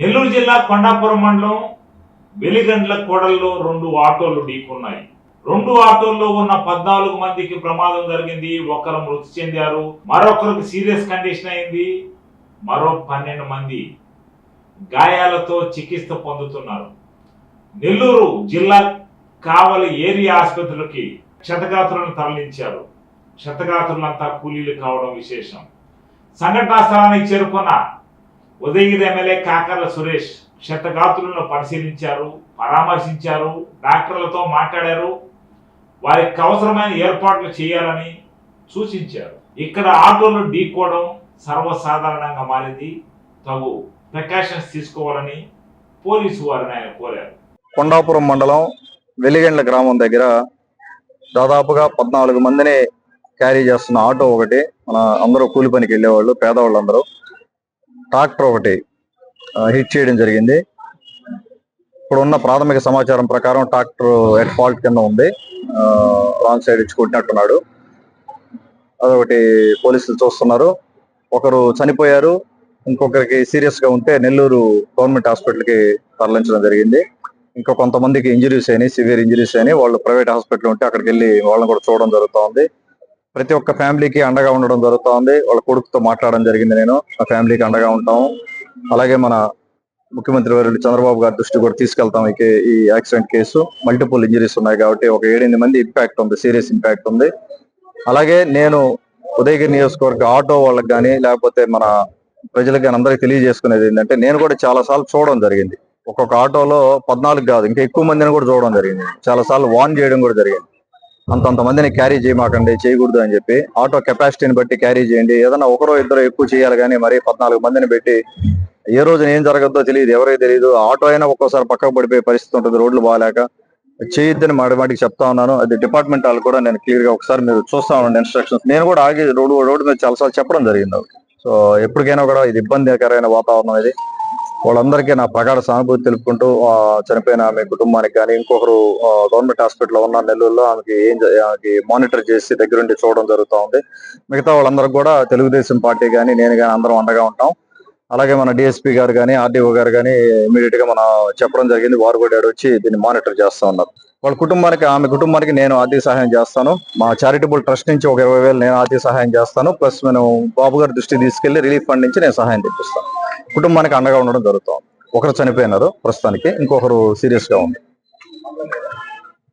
నెల్లూరు జిల్లా కొండాపురం మండలం వెలిగండ్ల కోడల్లో రెండు ఆటోలు ఢీకున్నాయి. రెండు ఆటోల్లో ఉన్న పద్నాలుగు మందికి ప్రమాదం జరిగింది. ఒకరు మృతి చెందారు. మరొకరికి సీరియస్ కండిషన్ అయింది. మరో పన్నెండు మంది గాయాలతో చికిత్స పొందుతున్నారు. నెల్లూరు జిల్లా కావలి ఏరియా ఆసుపత్రులకి క్షతగాత్రులను తరలించారు. క్షతగాత్రులంతా కూలీలు కావడం విశేషం. సంఘటనా స్థలానికి చేరుకున్న ఉదయగిరి ఎమ్మెల్యే కాకర్ల సురేష్ క్షతగాత్రులను పరిశీలించారు పరామర్శించారు డాక్టర్లతో మాట్లాడారు వారికి అవసరమైన ఏర్పాట్లు చేయాలని సూచించారు. ఇక్కడ ఆటోలు ఢీకోవడం సర్వసాధారణంగా మారింది. తగు ప్రికాషన్స్ తీసుకోవాలని పోలీసు వారిని ఆయన కోరారు. కొండాపురం మండలం వెలిగండ్ల గ్రామం దగ్గర దాదాపుగా పద్నాలుగు మందిని క్యారీ చేస్తున్న ఆటో ఒకటి. మన అందరూ కూలి పనికి వెళ్ళేవాళ్ళు పేదవాళ్ళు అందరూ ట్రాక్టర్ ఒకటి హిట్ చేయడం జరిగింది. ఇప్పుడు ఉన్న ప్రాథమిక సమాచారం ప్రకారం ట్రాక్టర్ ఎట్ ఫాల్ట్ కింద ఉంది. రాంగ్ సైడ్ ఇచ్చి కొట్టినట్టున్నాడు. అదొకటి పోలీసులు చూస్తున్నారు. ఒకరు చనిపోయారు. ఇంకొకరికి సీరియస్గా ఉంటే నెల్లూరు గవర్నమెంట్ హాస్పిటల్కి తరలించడం జరిగింది. ఇంకా కొంతమందికి ఇంజరీస్ అయినాయి సివియర్ ఇంజరీస్ అయినాయి. వాళ్ళు ప్రైవేట్ హాస్పిటల్ ఉంటే అక్కడికి వెళ్ళి వాళ్ళని కూడా చూడడం జరుగుతూ ఉంది ప్రతి ఒక్క ఫ్యామిలీకి అండగా ఉండడం జరుగుతోంది. వాళ్ళ కొడుకుతో మాట్లాడడం జరిగింది నేను. ఆ ఫ్యామిలీకి అండగా ఉంటాం. అలాగే మన ముఖ్యమంత్రి వర్యులు చంద్రబాబు గారి దృష్టి కూడా తీసుకెళ్తాం ఈ కే- ఈ యాక్సిడెంట్ కేసు. మల్టిపుల్ ఇంజరీస్ ఉన్నాయి కాబట్టి ఒక ఏడెనిమిది మంది ఇంపాక్ట్ ఉంది సీరియస్ ఇంపాక్ట్ ఉంది. అలాగే నేను ఉదయగిరి నియోజకవర్గ ఆటో వాళ్ళకి కానీ లేకపోతే మన ప్రజలకు కానీ అందరికీ తెలియజేసుకునేది ఏంటంటే నేను కూడా చాలాసార్లు చూడడం జరిగింది. ఒక్కొక్క ఆటోలో పద్నాలుగు కాదు ఇంకా ఎక్కువ మందిని కూడా చూడడం జరిగింది. చాలాసార్లు వార్న్ చేయడం కూడా జరిగింది. అంతంత మందిని క్యారీ చేయమాకండి చేయకూడదు అని చెప్పి ఆటో కెపాసిటీని బట్టి క్యారీ చేయండి. ఏదైనా ఒకరో ఇద్దరు ఎక్కువ చేయాలి కానీ మరి పద్నాలుగు మందిని పెట్టి ఏ రోజున ఏం జరగద్దో తెలియదు ఎవరికి తెలియదు. ఆటో అయినా ఒక్కోసారి పక్కకు పడిపోయే పరిస్థితి ఉంటుంది రోడ్లు బాగాలేక. చేయొద్దని మాటి మాటికి చెప్తా ఉన్నాను. అది డిపార్ట్మెంట్ వాళ్ళు కూడా నేను క్లియర్గా ఒకసారి మీరు చూస్తా ఉండండి ఇన్స్ట్రక్షన్స్ నేను కూడా ఆగి రోడ్డు రోడ్డు మీద చాలాసార్లు చెప్పడం జరిగింది సో ఎప్పటికైనా కూడా ఇది ఇబ్బందికరమైన వాతావరణం ఇది. వాళ్ళందరికీ నా ప్రగాఢ సానుభూతి తెలుపుకుంటూ ఆ, చనిపోయిన ఆమె కుటుంబానికి కానీ ఇంకొకరు గవర్నమెంట్ హాస్పిటల్లో ఉన్న నెల్లూరులో ఆమెకి ఏం ఆమెకి మానిటర్ చేసి దగ్గరుండి చూడడం జరుగుతూ ఉంది. మిగతా వాళ్ళందరూ కూడా తెలుగుదేశం పార్టీ కానీ నేను కానీ అందరం అండగా ఉంటాం. అలాగే మన డిఎస్పీ గారు కానీ ఆర్డీఓ గారు కానీ ఇమీడియట్గా మన చెప్పడం జరిగింది. వారు కూడా వచ్చి దీన్ని మానిటర్ చేస్తా ఉన్నారు. వాళ్ళ కుటుంబానికి ఆమె కుటుంబానికి నేను ఆర్థిక సహాయం చేస్తాను. మా చారిటబుల్ ట్రస్ట్ నుంచి ఒక ఇరవై వేలు నేను ఆర్థిక సహాయం చేస్తాను. ప్లస్ నేను బాబు గారి దృష్టికి తీసుకెళ్ళి రిలీఫ్ ఫండ్ నుంచి నేను సహాయం తెప్పిస్తాను. కుటుంబానికి అండగా ఉండడం జరుగుతుంది. ఒకరు చనిపోయినారు ప్రస్తుతానికి ఇంకొకరు సీరియస్గా ఉంది.